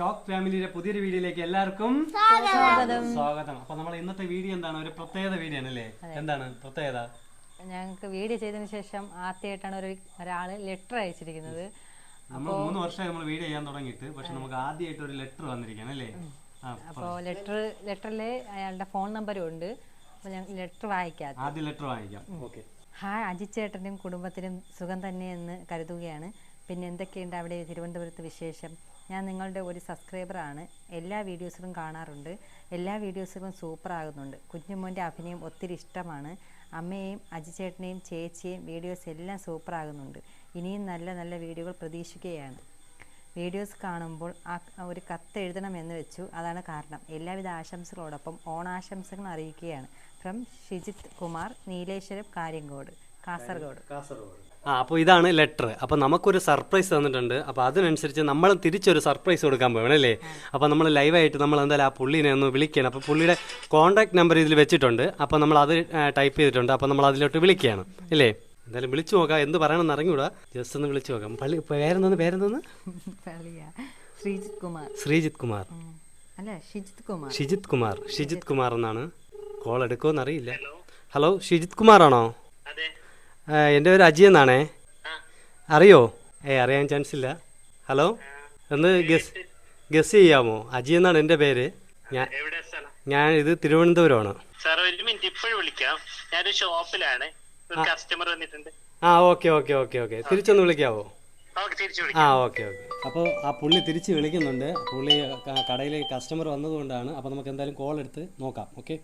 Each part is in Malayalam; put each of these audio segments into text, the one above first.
ഷോക്ക് ഫാമിലിയുടെ പുതിയൊരു വീഡിയോയിലേക്ക് എല്ലാവർക്കും സ്വാഗതം. സ്വാഗതം. അപ്പൊ നമ്മൾ ഇന്നത്തെ വീഡിയോ എന്താണ്? ഒരു പ്രത്യേകത വീഡിയോ ആണല്ലേ എന്താണ് പ്രത്യേകത? ഞങ്ങൾക്ക് വീഡിയോ ചെയ്തതിന് ശേഷം ആദ്യമായിട്ടാണ് ഒരു ഒരാൾ ലെറ്റർ അയച്ചിരിക്കുന്നത്. നമ്മൾ മൂന്ന് വർഷമായി നമ്മൾ വീഡിയോ ചെയ്യാൻ തുടങ്ങിയിട്ട് പക്ഷെ നമുക്ക് ആദ്യമായിട്ട് ഒരു ലെറ്റർ വന്നിരിക്കുകയാണ് അല്ലേ? അപ്പോ അപ്പോൾ ലെറ്റർ ലെറ്ററിൽ അയാളുടെ ഫോൺ നമ്പറും ഉണ്ട്. അപ്പോൾ ഞാൻ ലെറ്റർ വായിക്കാം ആദ്യം. ലെറ്റർ വായിക്കാം. ഓക്കെ. ഹായ് അജിച്ചേട്ടനും കുടുംബത്തിനും സുഖം തന്നെയെന്ന് കരുതുകയാണ്. പിന്നെ എന്തൊക്കെയുണ്ട് അവിടെ തിരുവനന്തപുരത്ത് വിശേഷം? ഞാൻ നിങ്ങളുടെ ഒരു സബ്സ്ക്രൈബറാണ് എല്ലാ വീഡിയോസിലും കാണാറുണ്ട്. എല്ലാ വീഡിയോസിലും സൂപ്പർ ആകുന്നുണ്ട്. കുഞ്ഞുമോന്റെ അഭിനയം ഒത്തിരി ഇഷ്ടമാണ്. അമ്മയെയും അജിച്ചേട്ടനെയും ചേച്ചിയെയും വീഡിയോസ് എല്ലാം സൂപ്പർ ആകുന്നുണ്ട്. ഇനിയും നല്ല നല്ല വീഡിയോകൾ പ്രതീക്ഷിക്കുകയാണ്. വീഡിയോസ് കാണുമ്പോൾ ആ ഒരു കത്ത് എഴുതണമെന്ന് വെച്ചു. അതാണ് കാരണം. എല്ലാവിധ ആശംസകളോടൊപ്പം ഓണാശംസകൾ അറിയിക്കുകയാണ്. ഫ്രം ഷിജിത് കുമാർ നീലേശ്വരം കാര്യങ്കോട് കാസർഗോഡ് കാസർഗോഡ് ആ അപ്പോൾ ഇതാണ് ലെറ്റർ അപ്പോൾ നമുക്കൊരു സർപ്രൈസ് തന്നിട്ടുണ്ട്. അപ്പോൾ അതിനനുസരിച്ച് നമ്മൾ തിരിച്ചൊരു സർപ്രൈസ് കൊടുക്കാൻ പോകണം അല്ലേ? അപ്പോൾ നമ്മൾ ലൈവായിട്ട് നമ്മൾ എന്തായാലും ആ പുള്ളീനെ ഒന്ന് വിളിക്കണം. അപ്പോൾ പുള്ളിയുടെ കോൺടാക്ട് നമ്പർ ഇതിൽ വെച്ചിട്ടുണ്ട്. അപ്പോൾ നമ്മൾ അത് ടൈപ്പ് ചെയ്തിട്ടുണ്ട്. അപ്പോൾ നമ്മൾ അതിലോട്ട് വിളിക്കുകയാണ്. അല്ലേ? എന്തായാലും വിളിച്ചു നോക്കാം. എന്ത് പറയണമെന്ന് അറിഞ്ഞൂടാ ജസ്റ്റ് ഒന്ന് വിളിച്ചു നോക്കാം. പള്ളി പേരെന്തോന്ന് പേരെന്തോന്ന്? ശ്രീജിത് കുമാർ. ശ്രീജിത്ത് കുമാർ. ഷിജിത് കുമാർ. ഷിജിത് കുമാർ. ഷിജിത് കുമാർ എന്നാണ്. കോൾ എടുക്കുമെന്ന് അറിയില്ല ഹലോ ഷിജിത് കുമാർ ആണോ അതെ. എന്റെ പേര് അജി എന്നാണേ. അറിയോ? ഏ അറിയാൻ ചാൻസ് ഇല്ല. ഹലോ? ഒന്ന് ഗസ് ഗസ് ചെയ്യാമോ? അജി എന്നാണ് എന്റെ പേര്. ഞാൻ ഞാൻ ഇത് തിരുവനന്തപുരമാണ്. സാർ ഒരു മിനിറ്റ് വിളിക്കാം. ഞാനൊരു ഷോപ്പിലാണ് ഒരു കസ്റ്റമർ വന്നിട്ടുണ്ട്. ആ ഓക്കെ ഓക്കെ ഓക്കെ ഓക്കെ തിരിച്ചൊന്ന് വിളിക്കാവോ? ആ ഓക്കെ ഓക്കെ അപ്പോൾ ആ പുള്ളി തിരിച്ച് വിളിക്കുന്നുണ്ട്. പുള്ളി കടയിലേക്ക് കടയിലെ കസ്റ്റമർ വന്നതുകൊണ്ടാണ്. അപ്പോൾ നമുക്ക് എന്തായാലും കോൾ എടുത്ത് നോക്കാം. ഓക്കെ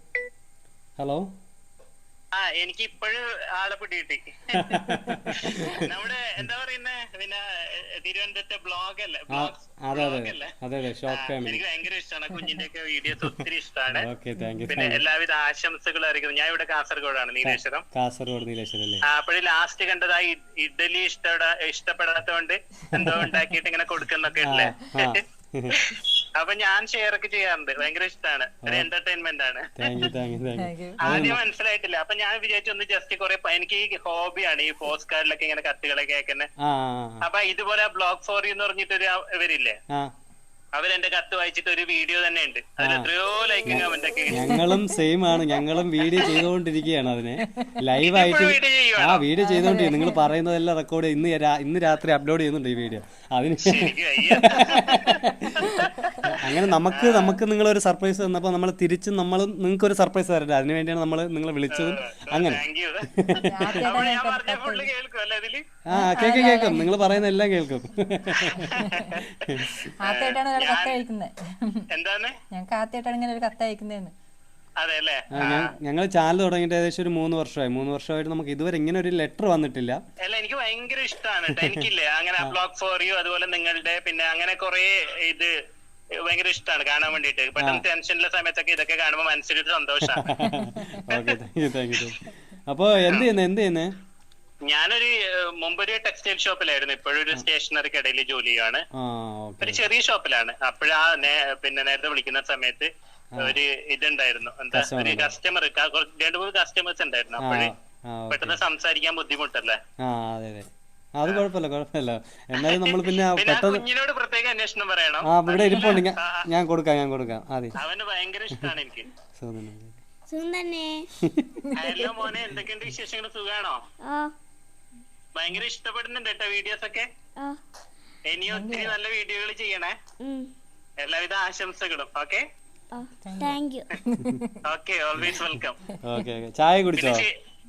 ഹലോ ആ എനിക്ക് ഇപ്പോഴും ആളെ പിടികിട്ടി. നമ്മുടെ എന്താ പറയുന്നേ പിന്നെ തിരുവനന്തപുരത്തെ ബ്ലോഗ് അല്ലേ എനിക്ക് ഭയങ്കര ഇഷ്ടമാണ് കുഞ്ഞിന്റെ ഒക്കെ വീഡിയോസ് ഒത്തിരി ഇഷ്ടമാണ് പിന്നെ എല്ലാവിധ ആശംസകളും അറിയിക്കുന്നു. ഞാൻ ഇവിടെ കാസർഗോഡാണ് നീലേശ്വരം. കാസർഗോഡ് നീലേശ്വരം അപ്പോഴും ലാസ്റ്റ് കണ്ടത് ആ ഇഡലി ഇഷ്ടപ്പെടാത്തോണ്ട് എന്തോ ഉണ്ടാക്കിയിട്ട് ഇങ്ങനെ കൊടുക്കുന്നൊക്കെ ഇല്ലേ? ആ. അപ്പൊ ഞാൻ ഷെയർ ഒക്കെ ചെയ്യാറുണ്ട്. ഭയങ്കര ഇഷ്ടമാണ് ഒരു എന്റർടൈൻമെന്റ് ആണ്. ആദ്യം മനസ്സിലായിട്ടില്ല. അപ്പൊ ഞാൻ വിചാരിച്ചു ഒന്ന് ജസ്റ്റ് കുറെ എനിക്ക് ഈ ഹോബിയാണ് ഈ പോസ്റ്റ് കാർഡിലൊക്കെ ഇങ്ങനെ കത്തുകളൊക്കെ അയക്കുന്നത് ആ അപ്പൊ ഇതുപോലെ ബ്ലോഗ് ഫോർ യു എന്ന് പറഞ്ഞിട്ടൊരു ഇവരില്ലേ? ആ. അവരെന്റെ കത്ത് വായിച്ചിട്ട് ഒരു വീഡിയോ തന്നെ ഉണ്ട് അതിൽ എത്രയോ ലൈക്കും കമന്റ് ഒക്കെ ഞങ്ങളും സെയിം ആണ്. ഞങ്ങളും വീഡിയോ ചെയ്തുകൊണ്ടിരിക്കുകയാണ് അതിനെ. ലൈവ് ആയിട്ട് ആ വീഡിയോ ചെയ്തുകൊണ്ടിരിക്കും നിങ്ങൾ പറയുന്നതെല്ലാം റെക്കോർഡ് ഇന്ന് ഇന്ന് രാത്രി അപ്ലോഡ് ചെയ്യുന്നുണ്ട് ഈ വീഡിയോ. അതിന്. അങ്ങനെ നമുക്ക് നമുക്ക് നിങ്ങൾ ഒരു സർപ്രൈസ് തന്നപ്പോൾ നമ്മൾ തിരിച്ചും നമ്മൾ നിങ്ങൾക്ക് ഒരു സർപ്രൈസ് തരണ്ട അതിന് വേണ്ടിയാണ് നമ്മൾ നിങ്ങളെ വിളിച്ചതും. അങ്ങനെ. ആ കേൾക്കും കേൾക്കും. നിങ്ങൾ പറയുന്ന എല്ലാം കേൾക്കും. ആദ്യമായിട്ടാണ് ഒരാൾ കത്ത് അയക്കുന്നത് എന്താണ്? ഞങ്ങൾക്ക് ആദ്യമായിട്ടാണ് ഇങ്ങനെ ഒരു കത്ത് അയക്കുന്നതെന്ന് അതെ അല്ലേ? ഞങ്ങൾ ചാനൽ തുടങ്ങിയിട്ട് ഏകദേശം ഒരു മൂന്ന് വർഷമായി. മൂന്ന് വർഷമായിട്ട് നമുക്ക് ഇതുവരെ ഇങ്ങനെ ഒരു ലെറ്റർ വന്നിട്ടില്ല. അല്ല എനിക്ക് ഭയങ്കര ഇഷ്ടമാണ് എനിക്കില്ലേ അങ്ങനെ ബ്ലോഗ് ഫോർ യു അതുപോലെ നിങ്ങളുടെ പിന്നെ അങ്ങനെ കുറെ ഇത് ഭയങ്കര ഇഷ്ടമാണ് കാണാൻ വേണ്ടിട്ട് പെട്ടെന്ന് ടെൻഷനിലെ സമയത്തൊക്കെ ഇതൊക്കെ കാണുമ്പോൾ മനസ്സിലൊരു സന്തോഷമാണ് അപ്പോൾ എന്ത് ചെയ്യുന്നത് ഞാനൊരു മുമ്പൊരു ടെക്സ്റ്റൈൽ ഷോപ്പിലായിരുന്നു. ഇപ്പോഴൊരു സ്റ്റേഷനറി കടയിൽ ജോലി ചെയ്യാണ് ഒരു ചെറിയ ഷോപ്പിലാണ്. അപ്പോഴാ പിന്നെ നേരത്തെ വിളിക്കുന്ന സമയത്ത് ഒരു ഇതുണ്ടായിരുന്നു. എന്താ ഒരു കസ്റ്റമർ രണ്ടു മൂന്ന് കസ്റ്റമേഴ്സ് ഉണ്ടായിരുന്നു. അപ്പോഴ് പെട്ടെന്ന് സംസാരിക്കാൻ ബുദ്ധിമുട്ടല്ലേ? അതെ കുഴപ്പമില്ല കുഴപ്പമില്ല. എന്നാലും നമ്മൾ പിന്നെ പെട്ടെന്ന് കുഞ്ഞിനോട് പ്രത്യേക അന്വേഷണം പറയണം. ആ ഇവിടെ ഇരിപ്പുണ്ട്. ഞാൻ ഞാൻ കൊടുക്കാം ഞാൻ കൊടുക്കാം. അതെ അവന് ഭയങ്കര ഇഷ്ടമാണ് എനിക്ക്. സുഖം സുഖം തന്നെ. ഹലോ മോനെ എന്തൊക്കെയുണ്ട് വിശേഷങ്ങൾ സുഖാണോ? ഭയങ്കര ഇഷ്ടപ്പെടുന്നുണ്ട് കേട്ടോ വീഡിയോസ് ഒക്കെ. ആ. ഇനി ഒത്തിരി നല്ല വീഡിയോകൾ ചെയ്യണേ. എല്ലാവിധ ആശംസകളും okay? Okay always welcome okay okay. ചായ കുടിച്ചോ?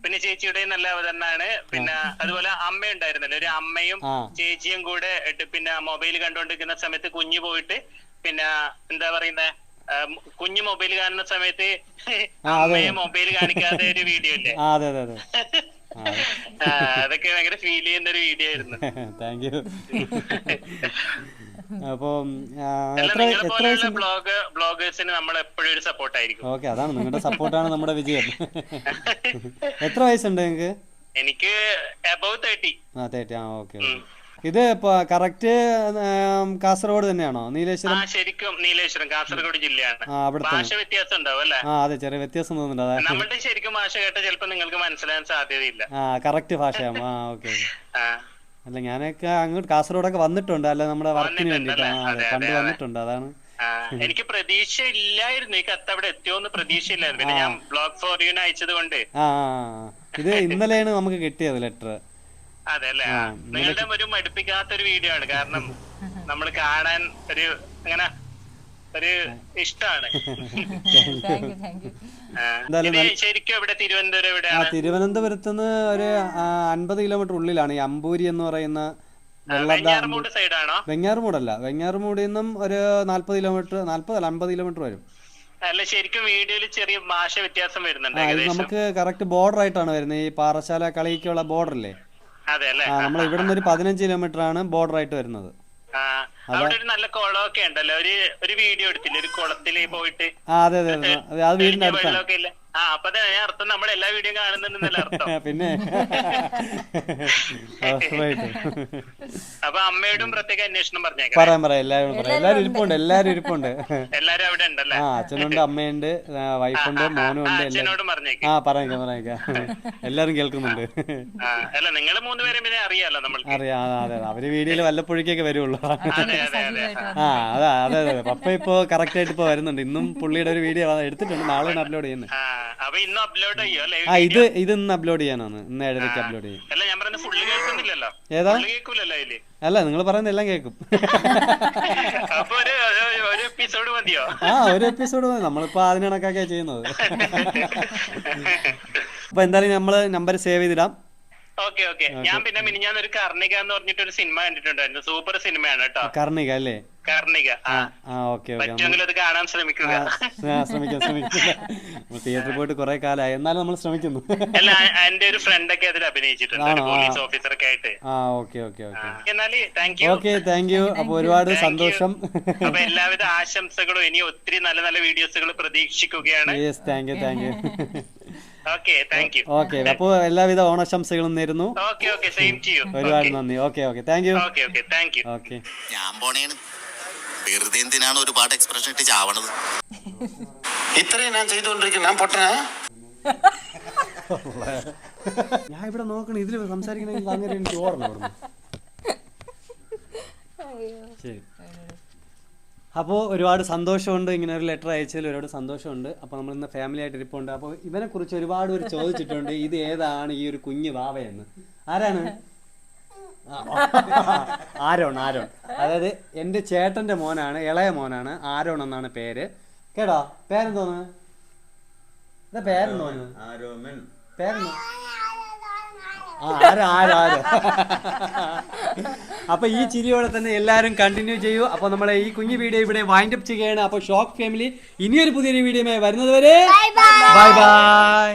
പിന്നെ ചേച്ചിയുടെ നല്ല അവതരണമാണ് പിന്നെ അതുപോലെ അമ്മ ഉണ്ടായിരുന്നല്ലോ ഒരു അമ്മയും ചേച്ചിയും കൂടെ ഇട്ട് പിന്നെ മൊബൈൽ കണ്ടുകൊണ്ടിരിക്കുന്ന സമയത്ത് കുഞ്ഞു പോയിട്ട് പിന്നെ എന്താ പറയുന്നേ? കുഞ്ഞു മൊബൈൽ കാണുന്ന സമയത്ത് അമ്മയെ മൊബൈൽ കാണിക്കാതെ ഒരു വീഡിയോ ഇല്ലേ? അതൊക്കെ ഭയങ്കര ഫീൽ ചെയ്യുന്ന ഒരു വീഡിയോ ആയിരുന്നു. താങ്ക് യു അപ്പോൾ എത്ര എത്ര ബ്ലോഗേഴ്സിന് നമ്മൾ എപ്പോഴും ഒരു സപ്പോർട്ട് ആയിരിക്കും. ഓക്കെ അതാണ് നിങ്ങളുടെ സപ്പോർട്ടാണ് നമ്മുടെ വിജയം. എത്ര വയസ്സുണ്ട് നിങ്ങൾക്ക് എനിക്ക് അബവ് തേർട്ടി ആ തേർട്ടി ആ ഓക്കെ ഇത് ഇപ്പൊ കറക്റ്റ് കാസർഗോഡ് തന്നെയാണോ? നീലേശ്വരം? ശരിക്കും നീലേശ്വരം കാസർഗോഡ് ജില്ലയാണ്. ഭാഷ വ്യത്യാസം ഉണ്ടാവും അല്ലേ? ആ അതെ ചെറിയ വ്യത്യാസം തോന്നുന്നുണ്ട് നമ്മളുടെ ശരിക്കും ഭാഷ കേട്ടാൽ ചിലപ്പോൾ നിങ്ങൾക്ക് മനസ്സിലാൻ സാധ്യതയില്ല. ആ കറക്റ്റ് ഭാഷയാണ് ആ ഓക്കെ അല്ല ഞാനൊക്കെ അങ്ങോട്ട് കാസർഗോഡൊക്കെ വന്നിട്ടുണ്ട്. അല്ല നമ്മുടെ വർക്കിന് വേണ്ടി അതെ പണ്ട് വന്നിട്ടുണ്ട് അതാണ്. എനിക്ക് പ്രതീക്ഷ ഇല്ലായിരുന്നു ഈ കത്ത് അവിടെ എത്തിയോന്ന് പ്രതീക്ഷ ഇല്ലായിരുന്നു പിന്നെ ഞാൻ ബ്ലോഗ് ഫോർ യുന് അയച്ചത് കൊണ്ട്. ഇത് ഇന്നലെയാണ് നമുക്ക് കിട്ടിയത് ലെറ്റർ അതെ അല്ലേ. നിങ്ങളുടെ ഒരു മടുപ്പിക്കാത്ത ഒരു വീഡിയോ ആണ്. കാരണം നമ്മൾ കാണാൻ ഒരു അങ്ങനെ ഒരു ഇഷ്ടമാണ് തിരുവനന്തപുരത്ത് നിന്ന് ഒരു അൻപത് കിലോമീറ്റർ ഉള്ളിലാണ് ഈ അമ്പൂരി എന്ന് പറയുന്ന വെങ്ങാറുമൂടല്ല വെങ്ങാറുമൂടിൽ നിന്നും ഒരു നാല്പത് കിലോമീറ്റർ നാല്പത് അല്ല അമ്പത് കിലോമീറ്റർ വരും. അല്ല ശരിക്കും വീഡിയോയിൽ ചെറിയ ഭാഷ വ്യത്യാസം വരുന്നുണ്ട് നമുക്ക് കറക്റ്റ് ബോർഡർ ആയിട്ടാണ് വരുന്നത്. ഈ പാറശാല കളിക്കുള്ള ബോർഡർ അല്ലേ? നമ്മൾ ഇവിടെ നിന്ന് ഒരു പതിനഞ്ച് കിലോമീറ്റർ ആണ് ബോർഡർ ആയിട്ട് വരുന്നത്. അവിടെ ഒരു നല്ല കുളമൊക്കെ ഉണ്ടല്ലോ. ഒരു ഒരു വീഡിയോ എടുത്തില്ലേ? ഒരു കുളത്തിൽ പോയിട്ട് ആ അതെ അതെ അതെ. വീടിന്റെ അടുത്താണ്. ആ അപ്പൊ ഞാൻ അർത്ഥം നമ്മൾ എല്ലാ വീഡിയോ കാണുന്നുണ്ടെന്നല്ല അർത്ഥം. പിന്നെ. അപ്പൊ അമ്മയോടും പ്രത്യേക അന്വേഷണം പറഞ്ഞേക്കാം. പറയാൻ പറയാം. എല്ലാരും പറയാം. എല്ലാവരും ഇരിപ്പുണ്ട് എല്ലാരും ഇരിപ്പുണ്ട്. എല്ലാരും അവിടെ ഉണ്ടല്ലേ? ആ അച്ഛനുണ്ട് അമ്മയുണ്ട് വൈഫുണ്ട് മോനും ആ ഉണ്ട് അച്ഛനോടും പറഞ്ഞേക്ക്. ആ പറയാം പറയാം. എല്ലാരും കേൾക്കുന്നുണ്ട്. അല്ല നിങ്ങൾ മൂന്നുപേരും പിന്നെ അറിയാലോ നമ്മൾക്ക്. അറിയാം അതെ അതെ. അവർ വീഡിയോയിൽ വല്ലപ്പോഴേക്കൊക്കെ വരുള്ളൂ. അതെ അതെ അതെ. ആ അതാ അതെ അതെ. പപ്പ ഇപ്പോ കറക്റ്റ് ആയിട്ട് ഇപ്പൊ വരുന്നുണ്ട്. ഇന്നും പുള്ളിയുടെ ഒരു വീഡിയോ എടുത്തിട്ടുണ്ട്. നാളെയാണ് അപ്ലോഡ് ചെയ്യുന്നത് അപ്പൊ ഇന്ന് അപ്ലോഡ് ആ ഇത് ഇത് ഇന്ന് അപ്ലോഡ് ചെയ്യാനാണ് ഇന്ന് ഏഴരയ്ക്ക് അപ്ലോഡ് ചെയ്യും. അല്ല ഞാൻ പറഞ്ഞ ഫുള്ള് കേൾക്കുന്നില്ലല്ലോ. ഏതാ? ഫുള്ള് കേൾക്കൂലല്ലോ അതിൽ. അല്ല നിങ്ങൾ പറയുന്ന എല്ലാം കേൾക്കും. എപ്പിസോഡ് മതിയോ? ആ ഒരു എപ്പിസോഡ് മതി. നമ്മളിപ്പോ അതിന് കണക്കാക്കിയാ ചെയ്യുന്നത്. അപ്പൊ എന്തായാലും നമ്മൾ നമ്പർ സേവ് ചെയ്തിടാം. Okay okay. ഞാൻ പിന്നെ മിനിഞ്ഞാന്ന് ഒരു കർണിക എന്ന് പറഞ്ഞിട്ട് ഒരു സിനിമ കണ്ടിട്ടുണ്ടായിരുന്നു. സൂപ്പർ സിനിമയാണ് കേട്ടോ. കർണിക അല്ലേ? കർണിക. പറ്റുമെങ്കിൽ അത് കാണാൻ ശ്രമിക്കുക. ശ്രമിക്കാം ശ്രമിക്കാം. തിയേറ്ററിൽ പോയിട്ട് കുറെ കാലമായി. എന്നാലും നമ്മൾ ശ്രമിക്കുന്നു. അല്ല എന്റെ ഒരു ഫ്രണ്ട് ഒക്കെ അതിൽ അഭിനയിച്ചിട്ടുണ്ട്. ഒരു പോലീസ് ഓഫീസർ ഒക്കെ ആയിട്ട്. ആ ഓക്കെ ഓക്കെ ഓക്കെ. എന്നാൽ thank you okay thank you അപ്പൊ ഒരുപാട് സന്തോഷം. അപ്പൊ എല്ലാവിധ ആശംസകളും ഇനി ഒത്തിരി നല്ല നല്ല വീഡിയോസുകൾ പ്രതീക്ഷിക്കുകയാണ്. Yes thank you thank you okay thank you okay അപ്പോൾ എല്ലാവിധ ഓണാശംസകളും നേരുന്നു. Okay okay same to you ഒരുപാട് നന്ദി. Okay okay thank you okay വെറുതെ എന്തിനാണ് ഒരുപാട് എക്സ്പ്രഷൻ ഇട്ട് ചാവണത്? ഇത്രയും ഞാൻ ചെയ്തുകൊണ്ടിരിക്കുന്നു. ഞാൻ പൊട്ടനാ? ഞാൻ ഇവിടെ നോക്കണം ഇതിൽ സംസാരിക്കണമെങ്കിൽ അങ്ങനെ എനിക്ക് ഓർമ്മ. ശരി. അപ്പോൾ ഒരുപാട് സന്തോഷമുണ്ട് ഇങ്ങനെ ഒരു ലെറ്റർ അയച്ചതിൽ ഒരുപാട് സന്തോഷമുണ്ട്. അപ്പോൾ നമ്മൾ ഇന്ന് ഫാമിലി ആയിട്ട് ഇരിപ്പുണ്ട്. അപ്പോൾ ഇവനെ കുറിച്ച് ഒരുപാട് പേര് ചോദിച്ചിട്ടുണ്ട് ഇത് ഏതാണ് ഈ ഒരു കുഞ്ഞു വാവയെന്ന്. ആരാണ്? Aaron Aaron. അതായത് എന്റെ ചേട്ടന്റെ മോനാണ് ഇളയ മോനാണ് ആരോൺ എന്നാണ് പേര്. കേട്ടോ? പേരെന്തോന്ന്? എന്താ പേരെന്തോന്ന് പേരെന്തോ? ആ, ആര്, ആര്, ആര്. അപ്പൊ ഈ ചിരിയോടെ തന്നെ എല്ലാരും കണ്ടിന്യൂ ചെയ്യൂ. അപ്പൊ നമ്മളെ ഈ കുഞ്ഞു വീഡിയോ ഇവിടെ വൈൻഡ് അപ്പ് ചെയ്യുകയാണ്. അപ്പൊ ഷോക്ക് ഫാമിലി ഇനിയൊരു പുതിയൊരു വീഡിയോ വരുന്നത് വരെ ബൈ ബൈ